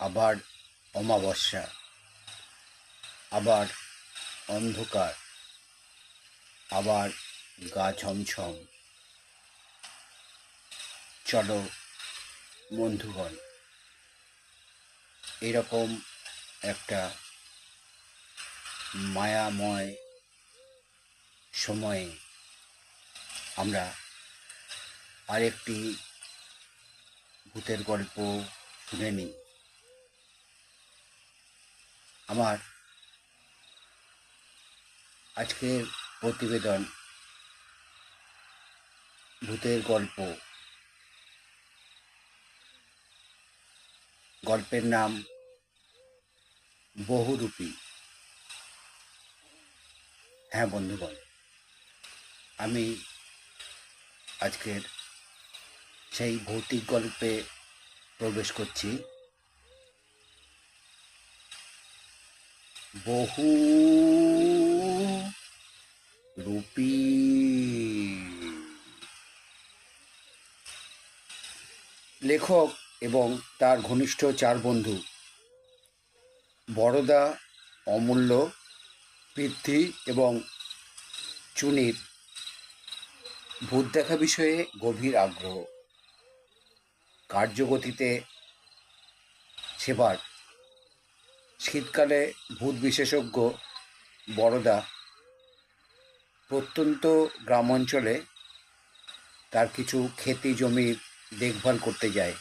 আবার অমাবস্যা, আবার অন্ধকার, আবার গা ছমছম। চলো বন্ধুগণ, এরকম একটা মায়াময় সময়ে আমরা আরেকটি ভূতের গল্প শুনে নিই। আমার আজকের প্রতিবেদন, ভূতের গল্প, গল্পের নাম বহুরূপী। হ্যাঁ বন্ধুগণ আমি আজকের সেই ভৌতিক গল্পে প্রবেশ করছি। বহু রূপী। লেখক এবং তার ঘনিষ্ঠ চার বন্ধু বড়দা অমূল্য, পৃথ্বী এবং চুনির ভূত দেখা বিষয়ে গভীর আগ্রহ। কার্যগতিতে সেবার শীতকালে ভূত বিশেষজ্ঞ বড়দা প্রত্যন্ত গ্রাম অঞ্চলে তার কিছু খেতি জমির দেখভাল করতে যায়।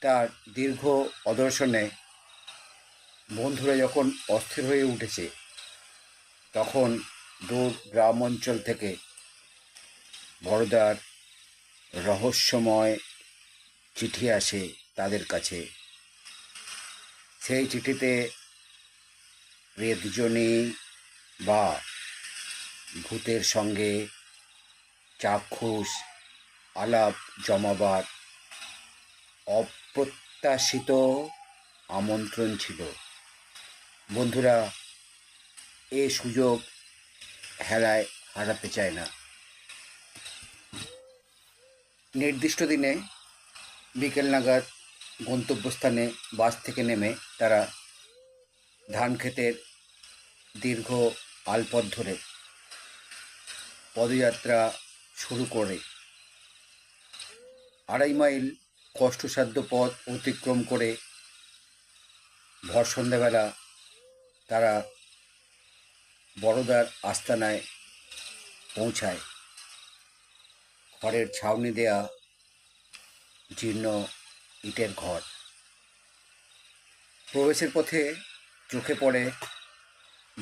তার দীর্ঘ অদর্শনে বন্ধুরা যখন অস্থির হয়ে উঠেছে, তখন দূর গ্রাম অঞ্চল থেকে বড়দার রহস্যময় চিঠি আসে তাদের কাছে। সেই চিঠিতে রেদজনী বা ভূতের সঙ্গে চাক্ষুষ, আলাপ জমাবার অপ্রত্যাশিত আমন্ত্রণ ছিল। বন্ধুরা, এ সুযোগ হেলায় হারাতে চায় না। নির্দিষ্ট দিনে বিকেল নাগাদ গন্তব্যস্থানে বাস থেকে নেমে তারা ধান ক্ষেতের দীর্ঘ আলপথ ধরে পদযাত্রা শুরু করে। আড়াই মাইল কষ্টসাধ্য পথ অতিক্রম করে ভর সন্ধ্যাবেলা তারা বড়দার আস্তানায় পৌঁছায়। খড়ের ছাউনি দেয়া জীর্ণ ইটের ঘর। প্রবেশের পথে চোখে পড়ে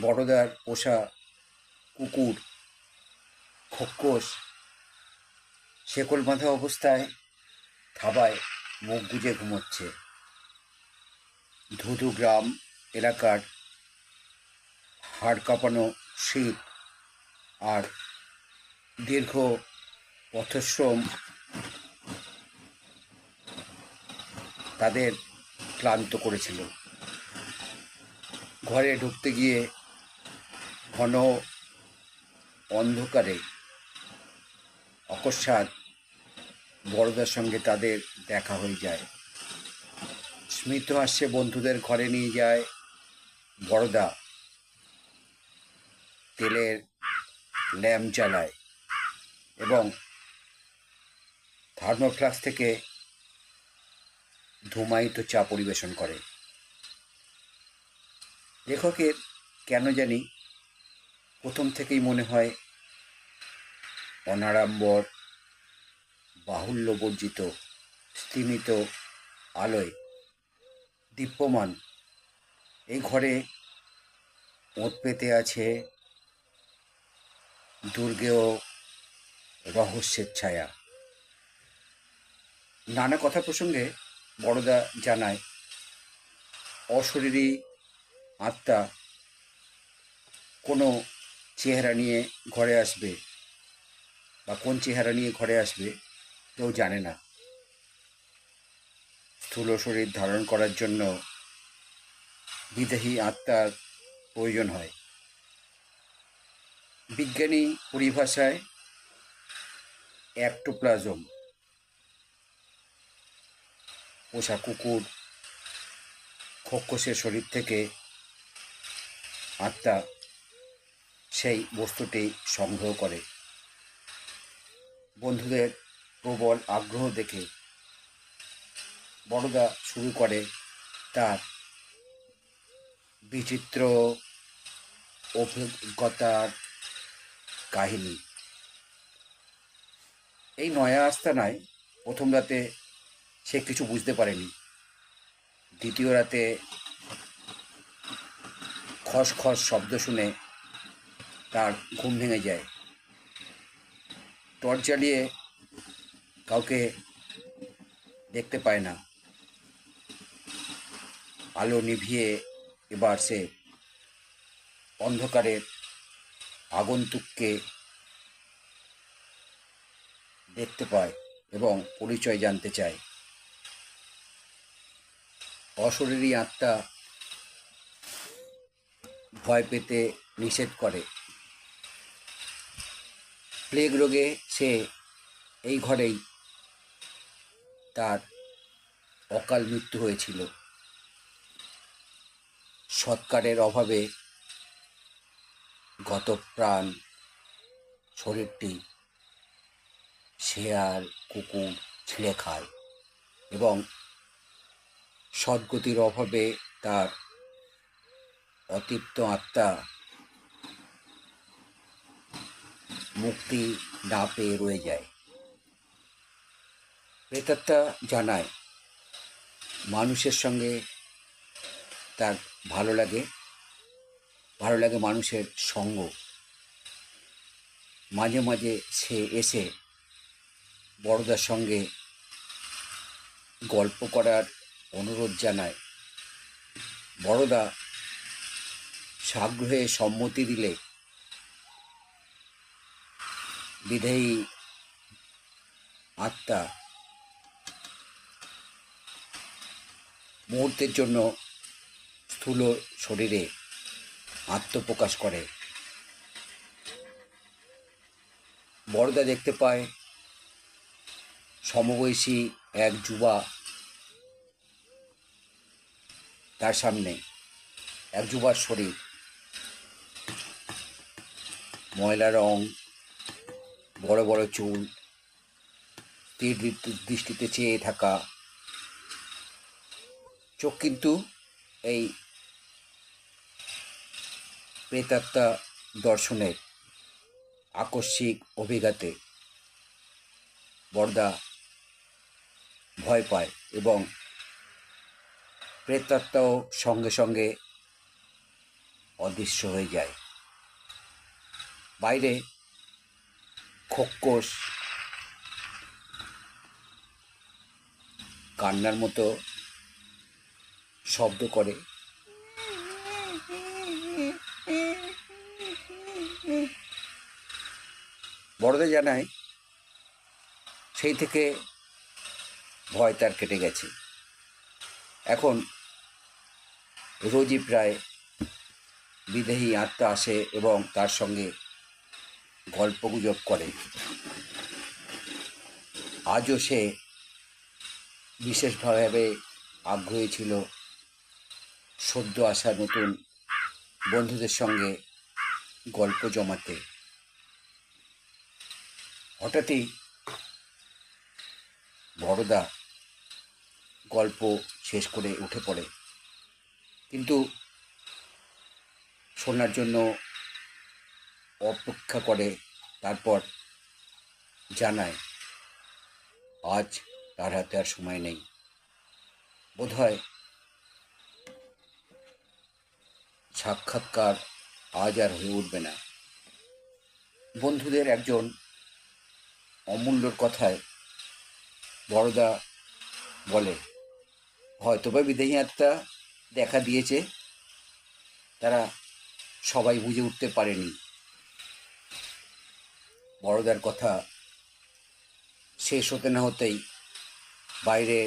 বড়দার পোষা কুকুর খোক্কস শেকল বাঁধা অবস্থায় থাবায় মুখ গুজে ঘুমোচ্ছে। ধুধু গ্রাম এলাকার হাড় কাঁপানো শীত আর দীর্ঘ পথশ্রম তাদের ক্লান্ত করেছিল। ঘরে ঢুকতে গিয়ে ঘন অন্ধকারে অকস্মাৎ বড়দার সঙ্গে তাদের দেখা হয়ে যায়। স্মিত হাস্যে বন্ধুদের ঘরে নিয়ে যায় বড়দা। তেলের ল্যাম্প জ্বালায় এবং থার্মোফ্লাক্স থেকে ধুমায়িত চা পরিবেশন করে। লেখকের কেন জানি প্রথম থেকেই মনে হয় অনাড়ম্বর, বাহুল্যবর্জিত, স্তিমিত আলোয় দীপ্যমান। এই ঘরে ওঁত পেতে আছে দুর্গেয় রহস্যের ছায়া। নানা কথা প্রসঙ্গে বড়দা জানায়, অশরীরী আত্মা কোনো চেহারা নিয়ে ঘরে আসবে বা কোন চেহারা নিয়ে ঘরে আসবে কেউ জানে না। স্থূল শরীর ধারণ করার জন্য বিদেহী আত্মার প্রয়োজন হয়। বিজ্ঞানী পরিভাষায় অ্যাক্টোপ্লাজম পোষা কুকুর, খোকসের শরীর থেকে আত্মা সেই বস্তুটি সংগ্রহ করে। বন্ধুদের প্রবল আগ্রহ দেখে বড়দা শুরু করে তার বিচিত্র অভিজ্ঞতার কাহিনী। এই নয়া আস্তানায় প্রথম রাতে সে কিছু বুঝতে পারেনি। দ্বিতীয় রাতে খস খস শব্দ শুনে তার ঘুম ভেঙে যায়। টর্চ জ্বালিয়ে কাউকে দেখতে পায় না। আলো নিভিয়ে এবার সে অন্ধকারের আগন্তুককে দেখতে পায় এবং পরিচয় জানতে চায়। অশরীরী আত্মা ভয় পেতে নিষেধ করে। প্লেগ রোগে সে এই ঘরেই তার অকাল মৃত্যু হয়েছিল। সৎকারের অভাবে গত প্রাণ শরীরটি শেয়াল কুকুর ছিঁড়ে খায় এবং সদ্গতির অভাবে তার অতৃপ্ত আত্মা মুক্তি না পেয়ে রয়ে যায়। প্রেতাত্মা জানায়, মানুষের সঙ্গে তার ভালো লাগে ভালো লাগে মানুষের সঙ্গ। মাঝে মাঝে সে এসে বড়দার সঙ্গে গল্প করার অনুরোধ জানায়। বড়দা সাগ্রহে সম্মতি দিলে বিধেয়ী আত্মা মুহূর্তের জন্য স্থূল শরীরে আত্মপ্রকাশ করে। বড়দা দেখতে পায় সমবয়সী এক যুবা তার সামনে এক যুবার শরীর, ময়লা রং, বড় বড় চুল তীর দৃষ্টিতে চেয়ে থাকা। চোখ কিন্তু এই প্রেতাত্মা দর্শনের আকস্মিক অভিঘাতে বর্দা ভয় পায় এবং প্রেতাত্মাও সঙ্গে সঙ্গে অদৃশ্য হয়ে যায়। বাইরে খোক্কস কান্নার মতো শব্দ করে। বড়দের জানায়, সেই থেকে ভয় তার কেটে গেছে। এখন রোজই প্রায় বিদেহী আত্মা আসে এবং তার সঙ্গে গল্পগুজব করে। আজও সে বিশেষভাবে আগ্রহী ছিল সদ্য আসা নতুন বন্ধুদের সঙ্গে গল্প জমাতে। হঠাৎই বড়দা গল্প শেষ করে উঠে পড়ে। কিন্তু শোনার জন্য অপেক্ষা করে, তারপর জানায়, আজ তার হাতে আর সময় নেই। বোধ হয় সাক্ষাৎকার আজ আর হয়ে উঠবে না। বন্ধুদের একজন অমূল্যর কথায় বড়দা বলে হয়তো বা বিদেহী আত্মা দেখা দিয়েছে, তারা সবাই বুঝে উঠতে পারেনি। বড়দার কথা শেষ হতে না হতেই বাইরে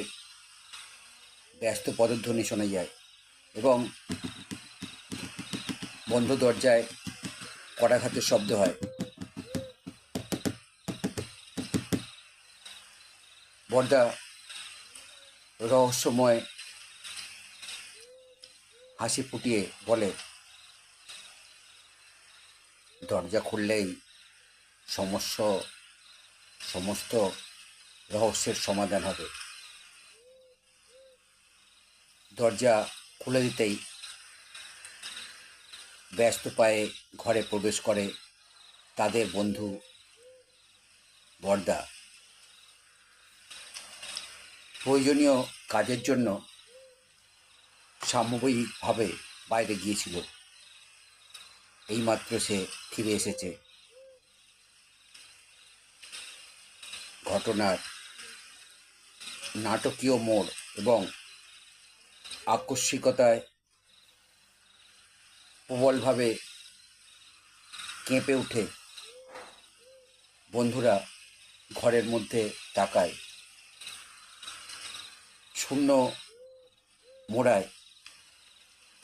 ব্যস্ত পদধ্বনি শোনা যায় এবং বন্ধ দরজায় কড়াঘাতের শব্দ হয়। বর্দা রহস্যময় হাসি ফুটিয়ে বলে, দরজা খুললেই সমস্য সমস্ত রহস্যের সমাধান হবে। দরজা খুলে দিতেই ব্যস্ত পায়ে ঘরে প্রবেশ করে তাদের বন্ধু বর্দা। প্রয়োজনীয় কাজের জন্য সাময়িকভাবে বাইরে গিয়েছিল। এইমাত্র সে ফিরে এসেছে। ঘটনার নাটকীয় মোড় এবং আকস্মিকতায় প্রবলভাবে কেঁপে উঠে বন্ধুরা ঘরের মধ্যে তাকায়। শূন্য মোড়ায়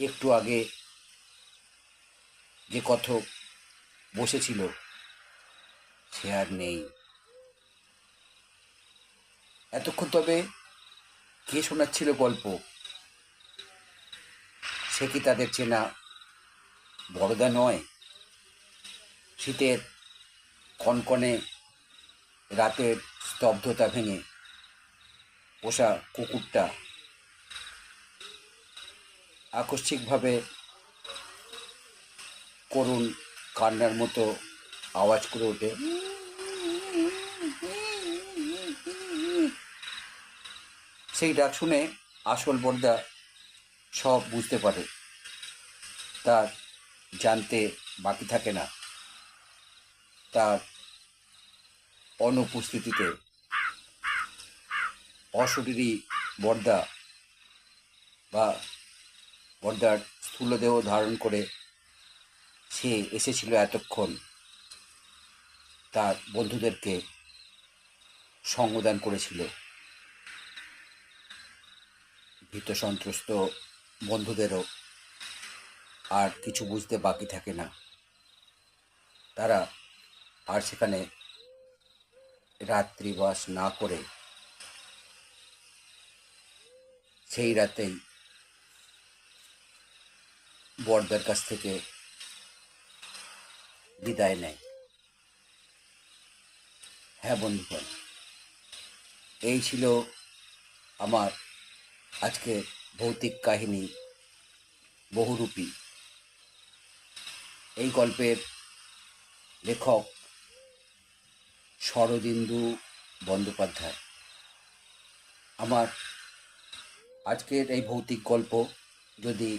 একটু আগে যে কথক বসেছিল, সে আর নেই। এতক্ষণ তবে কে শোনাচ্ছিল গল্প? সে কি তাদের চেনা বড়দা নয়? শীতের কনকনে রাতের স্তব্ধতা ভেঙে পোষা কুকুরটা আকস্মিকভাবে করুণ কান্নার মতো আওয়াজ করে ওঠে। সেই ডাক শুনে আসল বর্দা সব বুঝতে পারে। তার জানতে বাকি থাকে না। তার অনুপস্থিতিতে অশরীরী বর্দা বা বর্দার স্থূলদেহ ধারণ করে সে এসেছিল এতক্ষণ তার বন্ধুদেরকে সঙ্গদান করেছিল। ভীত সন্ত্রস্ত বন্ধুদেরও আর কিছু বুঝতে বাকি থাকে না। তারা আর সেখানে রাত্রিবাস না করে সেই রাতেই বর্দার কাছ থেকে বিদায় নেয়। হ্যাঁ বন্ধুগণ এই ছিল আমার আজকে ভৌতিক কাহিনী বহুরূপী। এই গল্পের লেখক শরদিন্দু বন্দ্যোপাধ্যায়। আমার আজকের এই ভৌতিক গল্প যদি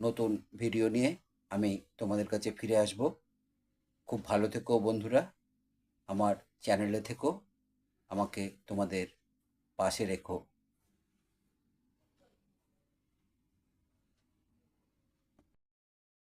নতুন ভিডিও নিয়ে আমি তোমাদের কাছে ফিরে আসব। খুব ভালো থেকো বন্ধুরা, আমার চ্যানেলে থেকো, আমাকে তোমাদের পাশে রেখো।